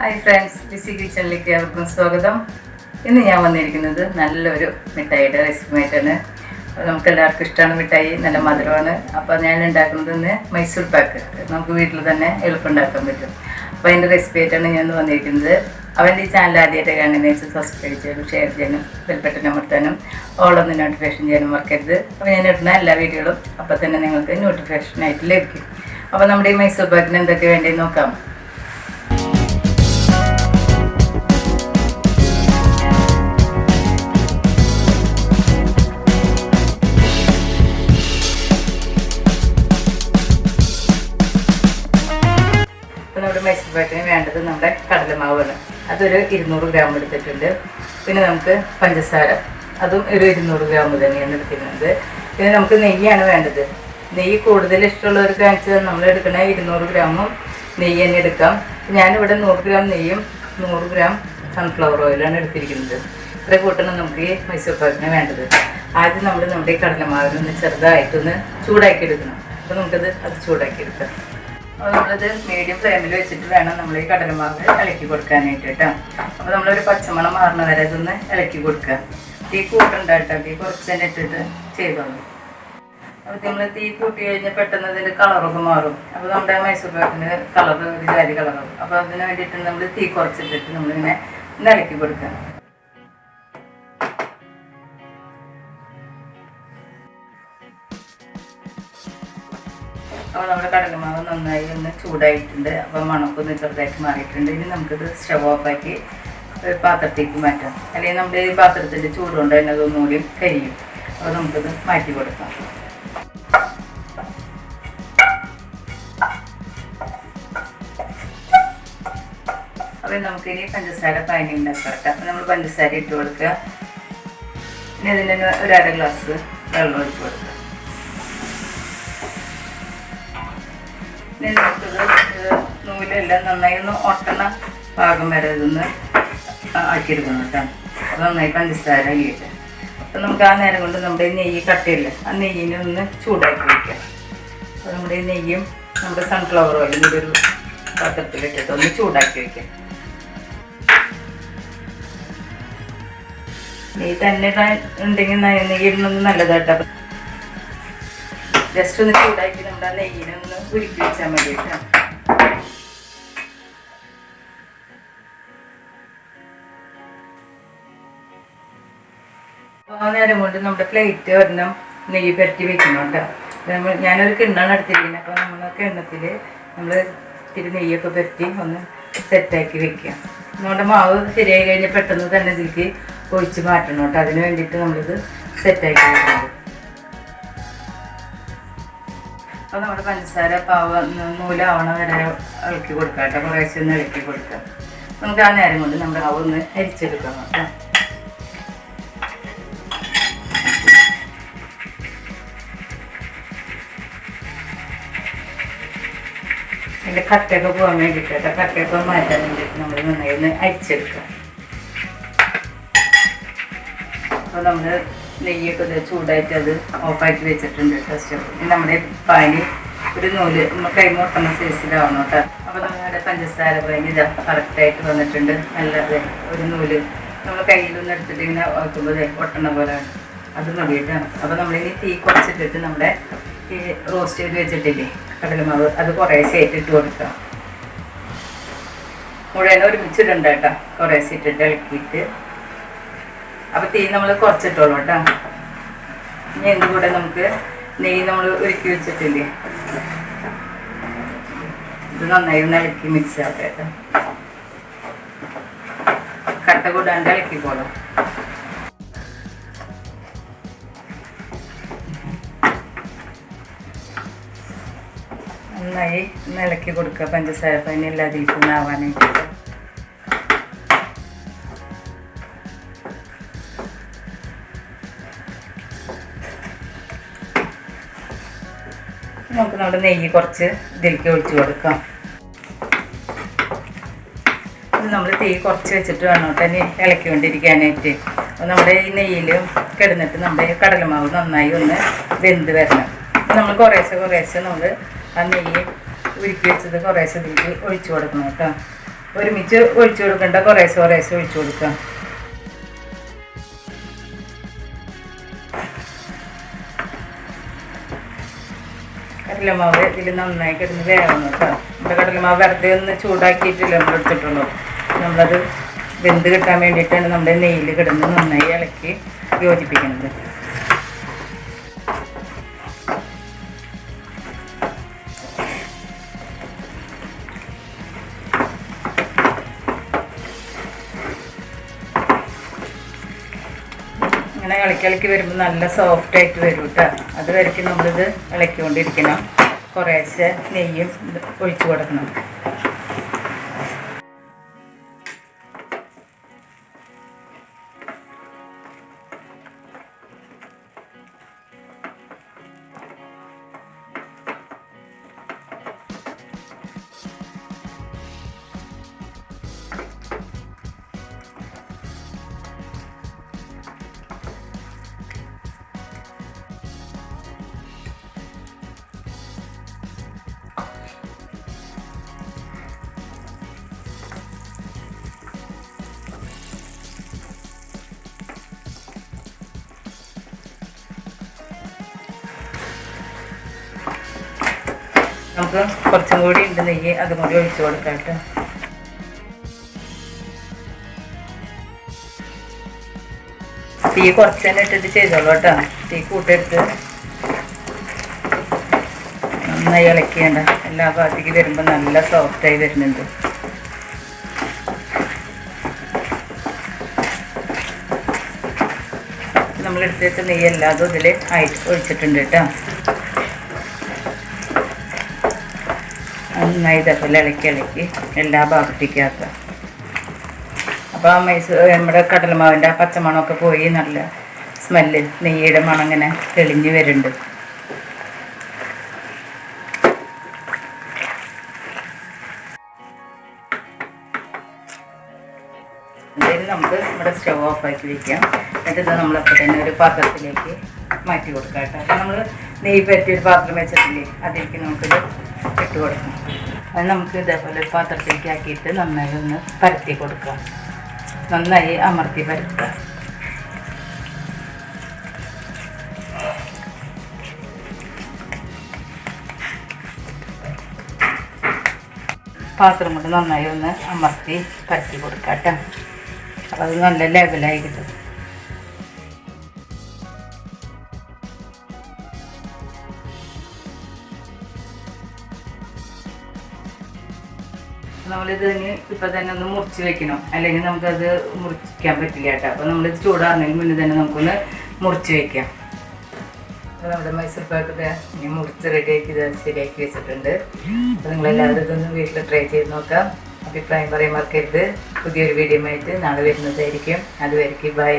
Hi friends BC കിച്ചണിലേക്ക് അവർക്കും സ്വാഗതം. ഇന്ന് ഞാൻ വന്നിരിക്കുന്നത് നല്ലൊരു മിഠായിയുടെ റെസിപ്പിയായിട്ടാണ് നമുക്ക് എല്ലാവർക്കും ഇഷ്ടമാണ് മിഠായി നല്ല മധുരമാണ്. അപ്പോൾ ഞാൻ ഉണ്ടാക്കുന്നത് ഇന്ന് മൈസൂർ പാക്ക്. നമുക്ക് വീട്ടിൽ തന്നെ എളുപ്പം ഉണ്ടാക്കാൻ പറ്റും. അപ്പോൾ അതിന്റെ റെസിപ്പി ആയിട്ടാണ് ഞാൻ വന്നിരിക്കുന്നത്. അവന്റെ ഈ ചാനൽ ആദ്യമായിട്ട് കാണുന്നതിന് വെച്ച് സബ്സ്ക്രൈബ് ചെയ്യാനും ഷെയർ ചെയ്യാനും ബെൽബട്ടൺ അമർത്താനും ഓളൊന്ന് നോട്ടിഫിക്കേഷൻ ചെയ്യാനും മറക്കരുത്. അപ്പോൾ ഞാൻ ഇടുന്ന എല്ലാ വീഡിയോകളും അപ്പോൾ തന്നെ നിങ്ങൾക്ക് നോട്ടിഫിക്കേഷനായിട്ട് ലഭിക്കും. അപ്പോൾ നമ്മുടെ ഈ മൈസൂർ പാക്കിന് എന്തൊക്കെ വേണ്ടി നോക്കാം. അതൊരു ഇരുന്നൂറ് ഗ്രാം എടുത്തിട്ടുണ്ട്. പിന്നെ നമുക്ക് പഞ്ചസാര. അതും ഒരു ഇരുന്നൂറ് ഗ്രാം തന്നെയാണ് എടുക്കുന്നത് പിന്നെ നമുക്ക് നെയ്യാണ് വേണ്ടത്. നെയ്യ് കൂടുതൽ ഇഷ്ടമുള്ളവർക്ക് കാണിച്ചാൽ നമ്മൾ എടുക്കണ ഇരുന്നൂറ് ഗ്രാമും നെയ്യ് തന്നെ എടുക്കാം. ഞാനിവിടെ നൂറ് ഗ്രാം നെയ്യും നൂറ് ഗ്രാം സൺഫ്ലവർ ഓയിലാണ് എടുത്തിരിക്കുന്നത്. ഇത്ര കൂട്ടണം നമുക്ക് ഈ മൈസൂർ പാക്കിന് വേണ്ടത്. ആദ്യം നമ്മൾ നമ്മുടെ കടലമാവിനൊന്ന് ചെറുതായിട്ടൊന്ന് ചൂടാക്കി എടുക്കണം അപ്പോൾ നമുക്കത് അത് ചൂടാക്കി എടുക്കാം നമ്മളത് മീഡിയം ഫ്ലെയിമിൽ വെച്ചിട്ട് വേണം നമ്മൾ ഈ കടലമാവ് ഇളക്കി കൊടുക്കാനായിട്ട് കേട്ടോ. അപ്പോൾ നമ്മളൊരു പച്ചമണം മാറുന്ന വരെ ഇതൊന്ന് ഇളക്കി കൊടുക്കുക. തീ കൂട്ടണ്ട കേട്ടോ തീ കുറച്ച് തന്നെ ഇട്ടിട്ട് ചെയ്തോളൂ. അപ്പോൾ നമ്മൾ തീ കൂട്ടി കഴിഞ്ഞാൽ പെട്ടെന്ന് അതിന്റെ കളറൊക്കെ മാറും. അപ്പോൾ നമ്മുടെ മൈസൂർ പാക്കിന് കളർ ഒരു ജാതി കളറാവും അപ്പോൾ അതിന് വേണ്ടിയിട്ട് നമ്മൾ തീ കുറച്ചിട്ടിട്ട് നമ്മളിങ്ങനെ ഇളക്കി കൊടുക്കുക. അപ്പോൾ നമ്മുടെ കടലമാവ് നന്നായി ഒന്ന് ചൂടായിട്ടുണ്ട്. അപ്പോൾ മണക്കൊന്ന് ചെറുതായിട്ട് മാറിയിട്ടുണ്ട്. ഇനി നമുക്കിത് സ്റ്റവ് ഓഫാക്കി ഒരു പാത്രത്തേക്ക് മാറ്റാം. അല്ലെങ്കിൽ നമ്മുടെ ഈ പാത്രത്തിന്റെ ചൂടുകൊണ്ട് തന്നെ അതൊന്നുകൂടി കരിയും. അപ്പോൾ നമുക്കിത് മാറ്റി കൊടുക്കാം. അപ്പോൾ നമുക്കിനി പഞ്ചസാര പാനി ഉണ്ടാക്കാം അപ്പോൾ നമ്മൾ പഞ്ചസാര ഇട്ട് കൊടുക്കുക. പിന്നെ ഇതിന് ഒരു അര ഗ്ലാസ് വെള്ളം ഒഴിച്ച് കൊടുക്കുക നമുക്കിത് നൂലെല്ലാം നന്നായി ഒന്ന് ഒട്ടണ പാകം വരെ ഇതൊന്ന് ആക്കിയെടുക്കണം കേട്ടോ. അത് നന്നായി പഞ്ചസാര ഇട്ട് അപ്പം നമുക്ക് ആ നേരം കൊണ്ട് നമ്മുടെ നെയ്യ് കട്ടിയില്ലേ ആ നെയ്യിനെ ഒന്ന് ചൂടാക്കി വയ്ക്കാം അപ്പോൾ നമ്മുടെ നെയ്യും നമ്മുടെ സൺഫ്ലവർ ഓയിലും കൂടി ഒരു പാത്രത്തിലിട്ടിട്ട് ഒന്ന് ചൂടാക്കി വയ്ക്കാം നെയ്യ് തന്നെ ഉണ്ടെങ്കിൽ ന- നെയ്യ് ഇടുന്നത് നല്ലതാട്ടോ. ജസ്റ്റ് ഒന്ന് ചൂടാക്കി നമ്മുടെ ആ നെയ്യിനെ ഒന്ന് ഉരുക്കി വെച്ചാൽ മതി നേരം കൊണ്ട് നമ്മുടെ പ്ലേറ്റ് ഒരെണ്ണം നെയ്യ് പെരട്ടി വെക്കുന്നുണ്ട് ഞാനൊരു കിണ്ണാണ് എടുത്തിരിക്കുന്നത്. അപ്പോൾ നമ്മൾ കിണ്ണത്തിൽ നമ്മൾ ഇത്തിരി നെയ്യൊക്കെ പെരട്ടി ഒന്ന് സെറ്റാക്കി വെക്കുക. നമ്മുടെ മാവ് ശരിയായി കഴിഞ്ഞാൽ പെട്ടെന്ന് തന്നെ ഇതിലേക്ക് ഒഴിച്ച് മാറ്റണം കേട്ടോ. അതിന് വേണ്ടിയിട്ട് നമ്മളിത് സെറ്റാക്കി വെക്കുന്നത് അപ്പോൾ നമ്മുടെ പഞ്ചസാര പാവ നൂലാവണ വരെ ഇളക്കി കൊടുക്കാം കേട്ടോ. കുറേശ്ശെ ഒന്ന് ഇളക്കി കൊടുക്കാം. നമുക്ക് ആ നേരം കൊണ്ട് നമ്മുടെ അവ ഒന്ന് അരിച്ചെടുക്കാം കേട്ടോ. അതിന്റെ കട്ടയൊക്കെ പോകാൻ വേണ്ടിയിട്ട് കട്ടയൊക്കെ മാറ്റാൻ വേണ്ടിയിട്ട് നമ്മൾ നന്നായി ഒന്ന് അരിച്ചെടുക്കാം. അപ്പോൾ നമ്മൾ നെയ്യൊക്കെ ഇത് ചൂടായിട്ട് അത് ഓഫാക്കി വെച്ചിട്ടുണ്ട് സ്റ്റവ് നമ്മുടെ പാൽ ഒരു നൂൽ നമ്മൾ കൈമുട്ടുന്ന സൈസിലാവണം കേട്ടോ. അപ്പോൾ നമ്മുടെ പഞ്ചസാര പാന് ഇതാ കറക്റ്റായിട്ട് വന്നിട്ടുണ്ട്. നല്ലത് ഒരു നൂൽ. നമ്മൾ കയ്യിലൊന്നും എടുത്തിട്ട് ഇങ്ങനെ വയ്ക്കുമ്പോൾ ദേ ഒട്ടണ പോലെ അത് മതി കേട്ടോ. അപ്പോൾ നമ്മളിനി തീ കുറച്ചിട്ടിട്ട് നമ്മുടെ ഈ റോസ്റ്റ് ചെയ്ത് വെച്ചിട്ടില്ലേ കടലമാവ് അത് കുറേശ്ശെ ഇട്ട് കൊടുക്കാം. മുഴുവൻ ഒരുമിച്ചിടണ്ട കേട്ടോ. കുറേശ്ശെ ഇട്ടിട്ട് ഇളക്കിയിട്ട് അപ്പൊ തീ നമ്മൾ കുറച്ചിട്ടോളൂ കേട്ടോ. ഇനി എന്ത് കൂടെ നമുക്ക് നെയ്യ് നമ്മൾ ഒരുക്കി വെച്ചിട്ടില്ലേ? ഇത് നന്നായി ഒന്ന് ഇളക്കി മിക്സ് ആക്കാം കേട്ടോ. കട്ട കൂടാണ്ട് ഇളക്കിക്കോളൂ നന്നായി ഇളക്കി കൊടുക്കുക പഞ്ചസാര പനി എല്ലാതിരിക്കും ആവാനായിട്ട്. നമുക്ക് നമ്മുടെ നെയ്യ് കുറച്ച് ഇതിലേക്ക് ഒഴിച്ചു കൊടുക്കാം. നമ്മൾ തീ കുറച്ച് വെച്ചിട്ട് വേണം കേട്ടോ ഇളക്കിക്കൊണ്ടിരിക്കാനായിട്ട്. അപ്പോൾ നമ്മുടെ ഈ നെയ്യിൽ കിടന്നിട്ട് നമ്മുടെ കടലമാവ് നന്നായി ഒന്ന് വെന്ത് വരണം. നമ്മൾ കുറേശ്ശെ കുറേശ്ശെ നമ്മൾ ആ നെയ്യ് ഉരുക്കി വെച്ചത് കുറേശ്ശെ ഇതിലേക്ക് ഒഴിച്ചു കൊടുക്കണം കേട്ടോ. ഒരുമിച്ച് ഒഴിച്ചു കൊടുക്കേണ്ട കുറേശ്ശെ കുറേശ്ശെ ഒഴിച്ചു കൊടുക്കാം. കടലമാവ് ഇതിൽ നന്നായി കിടന്ന് വേവണം കേട്ടോ. കടലമാവ് വെറുതെ ഒന്ന് ചൂടാക്കിയിട്ടില്ല നമ്മൾ എടുത്തിട്ടുള്ളൂ. നമ്മളത് വെന്ത് കിട്ടാൻ വേണ്ടിയിട്ടാണ് നമ്മുടെ നെയ്യിൽ കിടന്ന് നന്നായി ഇളക്കി യോജിപ്പിക്കുന്നത്. ഇളക്കി ഇളക്കി വരുമ്പോൾ നല്ല സോഫ്റ്റ് ആയിട്ട് വരും കേട്ടോ അത് വരയ്ക്ക് നമ്മളിത് ഇളക്കിക്കൊണ്ടിരിക്കണം. കുറേശ്ശെ നെയ്യും ഒഴിച്ചു കൊടുക്കണം. നമുക്ക് കുറച്ചും കൂടി ഉണ്ട് നെയ്യ് അതും കൂടി ഒഴിച്ചു കൊടുക്കാം കേട്ടോ. തീ കുറച്ച് തന്നെ ഇട്ടിട്ട് ചെയ്തോളൂ കേട്ടോ. തീ കൂട്ടെടുത്ത് നന്നായി ഇളക്കിയേണ്ട. എല്ലാ ഭാഗത്തേക്ക് വരുമ്പോൾ നല്ല സോഫ്റ്റായി വരുന്നുണ്ട്. നമ്മൾ എടുത്ത് വെച്ച നെയ്യ് എല്ലാതും ഇതിൽ ആയിട്ട് ഒഴിച്ചിട്ടുണ്ട് കേട്ടോ. നന്നായി ഇതേപോലെ ഇളക്കി ഇളക്കി എല്ലാ ഭാഗത്തേക്കും ആക്കുക അപ്പോൾ ആ മൈസൂർ നമ്മുടെ കടലമാവിന്റെ ആ പച്ചമണമൊക്കെ പോയി നല്ല സ്മെല്ല് നെയ്യുടെ മണം ഇങ്ങനെ തെളിഞ്ഞ് വരുന്നുണ്ട്. നമുക്ക് നമ്മുടെ സ്റ്റവ് ഓഫാക്കി വയ്ക്കാം എന്നിട്ട് ഇത് നമ്മളപ്പോൾ തന്നെ ഒരു പാത്രത്തിലേക്ക് മാറ്റി കൊടുക്കാം കേട്ടോ. അപ്പോൾ നമ്മൾ നെയ്യ് പറ്റിയൊരു പാത്രം വെച്ചിട്ടില്ലേ അതിലേക്ക് നമുക്കിത് ഇട്ട് കൊടുക്കാം. അത് നമുക്ക് ഇതേപോലെ പാത്രത്തിലേക്ക് ആക്കിയിട്ട് നന്നായി ഒന്ന് പരത്തി കൊടുക്കാം. നന്നായി അമർത്തി പരത്തുക. പാത്രം കൊണ്ട് നന്നായി ഒന്ന് അമർത്തി പരത്തി കൊടുക്കാം കേട്ടോ. അപ്പോൾ അത് നല്ല ലെവലായി കിട്ടും. നമ്മളിത് ഇപ്പൊ തന്നെ ഒന്ന് മുറിച്ച് വെക്കണം. അല്ലെങ്കിൽ നമുക്കത് മുറിക്കാൻ പറ്റില്ല കേട്ടോ. അപ്പൊ നമ്മളിത് ചൂടാറുന്നതിന് മുന്നേ തന്നെ നമുക്കൊന്ന് മുറിച്ച് വെക്കാം. അപ്പോൾ നമ്മുടെ മൈസൂർ പാക്ക് ഇത് ഇനി മുറിച്ച് റെഡിയാക്കി ഇത് ശരിയാക്കി വെച്ചിട്ടുണ്ട്. അപ്പൊ നിങ്ങളെല്ലാവരും ഇതൊന്ന് വീട്ടിൽ ട്രൈ ചെയ്ത് നോക്കാം. അഭിപ്രായം പറയാൻ മറക്കരുത്. പുതിയൊരു വീഡിയോ ആയിട്ട് നാളെ വരുന്നതായിരിക്കും. അതുവരെയ്ക്ക് ബൈ